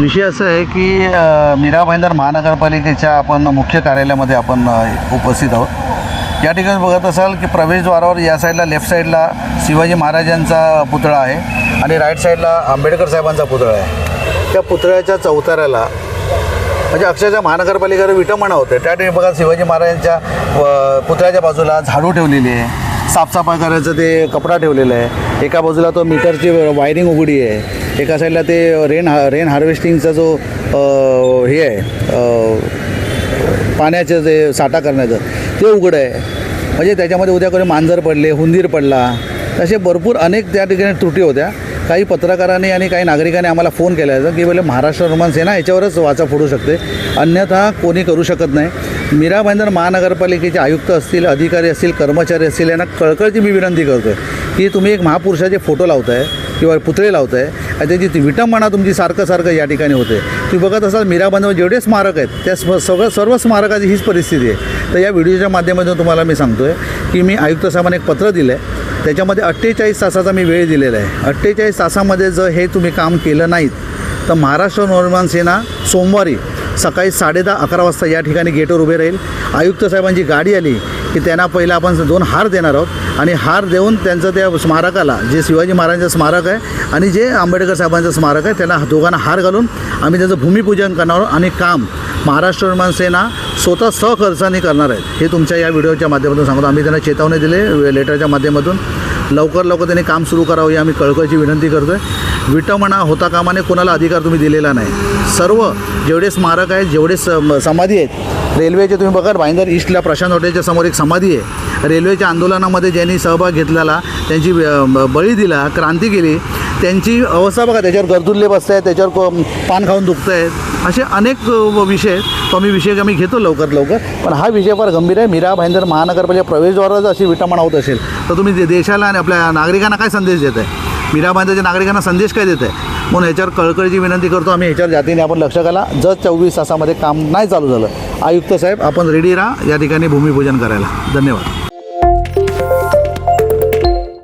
विषय असं आहे की मीरा भाईंदर महानगरपालिकेच्या आपण मुख्य कार्यालयामध्ये आपण उपस्थित आहोत. या ठिकाणी बघत असाल की प्रवेशद्वारावर या साईडला लेफ्ट साईडला शिवाजी महाराजांचा पुतळा आहे आणि राईट साईडला आंबेडकर साहेबांचा पुतळा आहे. त्या पुतळ्याच्या चौताऱ्याला म्हणजे अक्षरशः महानगरपालिकेवर विटंबना होते. त्या ठिकाणी बघा शिवाजी महाराजांच्या पुतळ्याच्या बाजूला झाडू ठेवलेली आहे. साफसफाई करायचं ते कपडा ठेवलेला आहे. एका बाजूला तो मीटरची वायरिंग उघडी आहे. एका साईडला ते रेन हा रेन हार्वेस्टिंगचा जो हे आहे पाण्याचं जे साठा करण्याचं ते उघडं आहे. म्हणजे त्याच्यामध्ये उद्या कोणी मांजर पडले हुंदीर पडला असे भरपूर अनेक त्या ठिकाणी त्रुटी होत्या. काही पत्रकारांनी आणि काही नागरिकांनी आम्हाला फोन केला होता की बोले महाराष्ट्र रोमन सेना याच्यावरच वाचा फोडू शकते. अन्यथा कोणी करू शकत नाही. मीरा भाईंदर महानगरपालिकेचे आयुक्त असतील अधिकारी असतील कर्मचारी असतील यांना कळकळची मी विनंती करतो आहे की तुम्ही एक महापुरुषाचे फोटो लावताय किंवा पुतळे लावताय आणि त्याची ती विटंबना तुमची सारखं सारखं या ठिकाणी होते. तुम्ही बघत असाल मीरा भाईंदर जेवढे स्मारक आहेत त्या स्म सगळं सर्व स्मारकाची हीच परिस्थिती आहे. तर या व्हिडिओच्या माध्यमातून तुम्हाला मी सांगतो आहे की मी आयुक्त साहेबांना एक पत्र दिलं आहे त्याच्यामध्ये अठ्ठेचाळीस तासाचा मी वेळ दिलेला आहे. अठ्ठेचाळीस तासामध्ये जर हे तुम्ही काम केलं नाहीत तर महाराष्ट्र नवनिर्माण सेना सोमवारी सकाळी साडेदहा अकरा वाजता या ठिकाणी गेटवर उभे राहील. आयुक्त साहेबांची गाडी आली की त्यांना पहिलं आपण दोन हार देणार आहोत. आणि हार देऊन त्यांचं त्या स्मारकाला जे शिवाजी महाराजांचं स्मारक आहे आणि जे आंबेडकर साहेबांचं स्मारक आहे त्यांना दोघांना हार घालून आम्ही त्याचं भूमिपूजन करणार आहोत आणि काम महाराष्ट्र निर्माण सेना स्वतः सहखर्चाने करणार आहेत हे तुमच्या या व्हिडिओच्या माध्यमातून सांगतो. आम्ही त्यांना चेतावणी दिले लेटरच्या माध्यमातून. लवकर लवकर त्यांनी काम सुरू करावं ही आम्ही कळकळची विनंती करतो आहे विटमणा होता कामाने कोणाला अधिकार तुम्ही दिलेला नाही. सर्व जेवढे स्मारक आहेत जेवढे स समाधी आहेत रेल्वेचे तुम्ही बघा भाईंदर ईस्टला प्रशांत हॉटेलच्या समोर एक समाधी आहे. रेल्वेच्या आंदोलनामध्ये ज्यांनी सहभाग घेतलेला त्यांची बळी दिला क्रांती केली त्यांची अवस्था बघा त्याच्यावर गर्दुल्ले बसत आहेत त्याच्यावर पान खाऊन दुखत आहेत असे अनेक विषय तो आम्ही विषय आम्ही घेतो लवकर लवकर. पण हा विषय फार गंभीर आहे. मीरा भाईंदर महानगरपालिका प्रवेशद्वाराच अशी विटंबना होत असेल तर तुम्ही देशाला आणि आपल्या नागरिकांना काय संदेश देत आहे मीरा भाईंदरच्या नागरिकांना संदेश काय देत आहे म्हणून ह्याच्यावर कळकळीची विनंती करतो आम्ही. ह्याच्यावर जातीने आपण लक्ष घाला. जर चोवीस तासामध्ये काम नाही चालू झालं. आयुक्त साहेब आपण रेडी राहा. या ठिकाणी भूमिपूजन करायला. धन्यवाद.